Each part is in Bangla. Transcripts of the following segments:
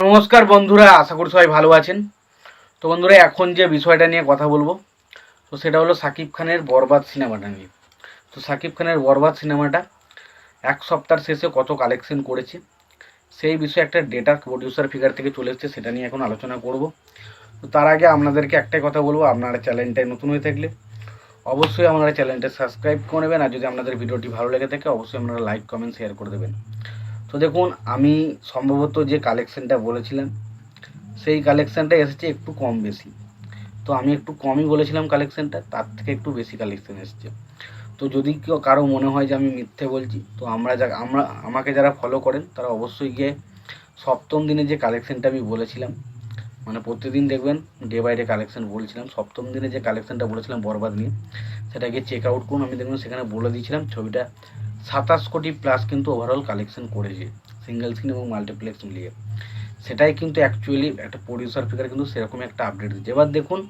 নমস্কার বন্ধুরা, আশা করি সবাই ভালো আছেন। তো বন্ধুরা, এখন যে বিষয়টা নিয়ে কথা বলব, তো সেটা হলো সাকিব খানের বরবাদ সিনেমাটা নিয়ে। তো সাকিব খানের বরবাদ সিনেমাটা এক সপ্তাহ শেষে কত কালেকশন করেছে, সেই বিষয়ে একটা ডেটা প্রডিউসার ফিগার থেকে চলে এসেছে, সেটা নিয়ে এখন আলোচনা করব। তো তার আগে আপনাদেরকে একটাই কথা বলব, আপনারা চ্যানেলটায় নতুন হয়ে থাকলে অবশ্যই আপনারা চ্যানেলটা সাবস্ক্রাইব করে নেবেন, আর যদি আপনাদের ভিডিওটি ভালো লেগে থাকে, অবশ্যই আপনারা লাইক কমেন্ট শেয়ার করে দেবেন। তো দেখুন, আমি সম্ভবত যে কালেকশনটা বলেছিলাম, সেই কালেকশানটা এসেছে একটু কম বেশি। তো আমি একটু কমই বলেছিলাম কালেকশনটা তার থেকে একটু বেশি কালেকশান এসেছে। তো যদি কেউ, কারও মনে হয় যে আমি মিথ্যে বলছি, তো আমরা যা, আমরা, আমাকে যারা ফলো করেন, তারা অবশ্যই গিয়ে সপ্তম দিনে যে কালেকশানটা আমি বলেছিলাম মানে প্রতিদিন দেখবেন ডে বাই ডে কালেকশন বলছিলাম, সপ্তম দিনে যে কালেকশানটা বলেছিলাম বরবাদ নিয়ে, সেটা গিয়ে চেক আউট করুন, আমি দেখবেন সেখানে বলে দিয়েছিলাম, ছবিটা সাতাশ কোটি প্লাস কিন্তু ওভারঅল কালেকশন করেছে সিঙ্গেল স্ক্রিন এবং মাল্টিপ্লেক্স মিলিয়ে। সেটাই কিন্তু অ্যাকচুয়ালি একটা প্রডিউসার ফিগার কিন্তু সেরকমই একটা আপডেট দিচ্ছে। এবার দেখুন,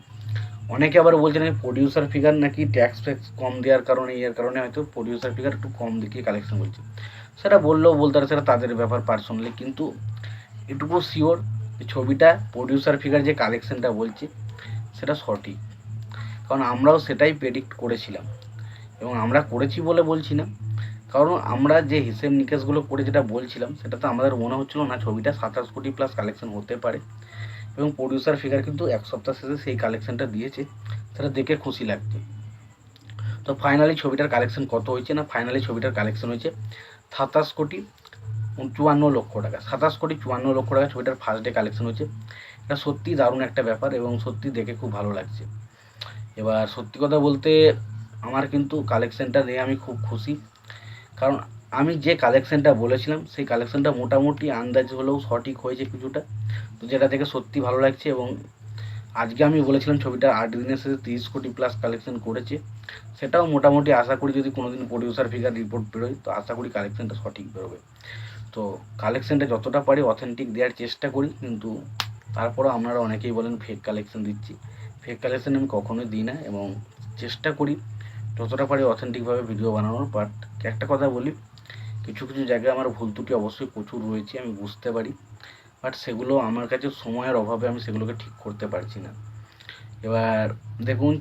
অনেকে আবার বলছেন প্রডিউসার ফিগার নাকি ট্যাক্স ফ্যাক্স কম দেওয়ার কারণে এর কারণে হয়তো প্রডিউসার ফিগার একটু কম দেখিয়ে কালেকশন বলছে সেটা বললেও বলতে পারে সেটা তাদের ব্যাপার পার্সোনালি কিন্তু এটুকু শিওর ছবিটা প্রডিউসার ফিগার যে কালেকশনটা বলছে, সেটা সঠিক। কারণ আমরাও সেটাই প্রেডিক্ট করেছিলাম। এবং আমরা করেছি বলে বলছি না। কারণ আমরা যে হিসেব নিকেশগুলো করে যেটা বলছিলাম সেটা তো আমাদের মনে হচ্ছিল না ছবিটা সাতাশ কোটি প্লাস কালেকশন হতে পারে। এবং প্রডিউসার ফিগার কিন্তু এক সপ্তাহ শেষে সেই কালেকশনটা দিয়েছে, সেটা দেখে খুশি লাগছে। তো ফাইনালি ছবিটার কালেকশন কত হয়েছে না ফাইনালি ছবিটার কালেকশন হয়েছে? সাতাশ কোটি চুয়ান্ন লক্ষ টাকা। সাতাশ কোটি চুয়ান্ন লক্ষ টাকা ছবিটার ফার্স্ট ডে কালেকশন হয়েছে। এটা সত্যি দারুণ একটা ব্যাপার এবং সত্যি দেখে খুব ভালো লাগছে। এবার সত্যি কথা বলতে, আমার কিন্তু কালেকশনটা নিয়ে আমি খুব খুশি। কারণ আমি যে কালেকশনটা বলেছিলাম, সেই কালেকশনটা মোটামুটি আন্দাজ হলেও সঠিক হয়েছে কিছুটা। তো যেটা দেখে সত্যি ভালো লাগছে এবং আজকে আমি বলেছিলাম ছবিটা আট দিনের শেষে তিরিশ কোটি প্লাস কালেকশন করেছে। সেটাও মোটামুটি আশা করি যদি কোনোদিন প্রডিউসার ফিগার রিপোর্ট বেরোয়, তো আশা করি কালেকশনটা সঠিক বেরোবে। তো কালেকশনটা যতটা পারি অথেন্টিক দেওয়ার চেষ্টা করি, কিন্তু তারপরেও আপনারা অনেকেই বলেন ফেক কালেকশন দিচ্ছি। ফেক কালেকশন আমি কখনোই দিই না এবং চেষ্টা করি যতটা পারি অথেন্টিকভাবে ভিডিও বানানোর বাট একটা কথা বলি, কিছু কিছু জায়গায় আমার ভুল ত্রুটি অবশ্যই প্রচুর রয়েছে, আমি বুঝতে পারি বাট সেগুলো আমার কাছে সময়ের অভাবে আমি সেগুলোকে ঠিক করতে পারছি না। এবার দেখুন,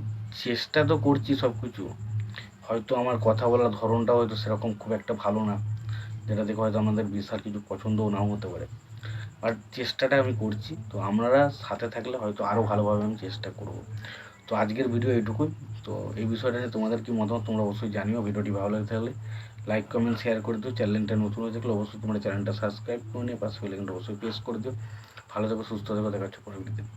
চেষ্টা তো করছি সব কিছু হয়তো আমার কথা বলার ধরনটাও হয়তো সেরকম খুব একটা ভালো না, যেটা দেখে হয়তো আমাদের বিশাল কিছু পছন্দও নাও হতে পারে বাট চেষ্টাটা আমি করছি, তো আপনারা সাথে থাকলে হয়তো আরও ভালোভাবে আমি চেষ্টা করব। তো আজকের ভিডিও এটুকুই তো এই বিষয়টা নিয়ে তোমাদের কি মতামত তোমরা অবশ্যই জানিও। ভিডিওটি ভালো লাগে থাকলে লাইক কমেন্ট শেয়ার করে দিও। চ্যানেলটা নতুন হয়ে থাকলে অবশ্যই তোমরা চ্যানেলটা সাবস্ক্রাইব করে নিয়ে পাশে বেলাইকনটা অবশ্যই প্রেস করে দিও। ভালো থেকো, সুস্থ থেকো। দেখাচ্ছ পরের ভিডিওতে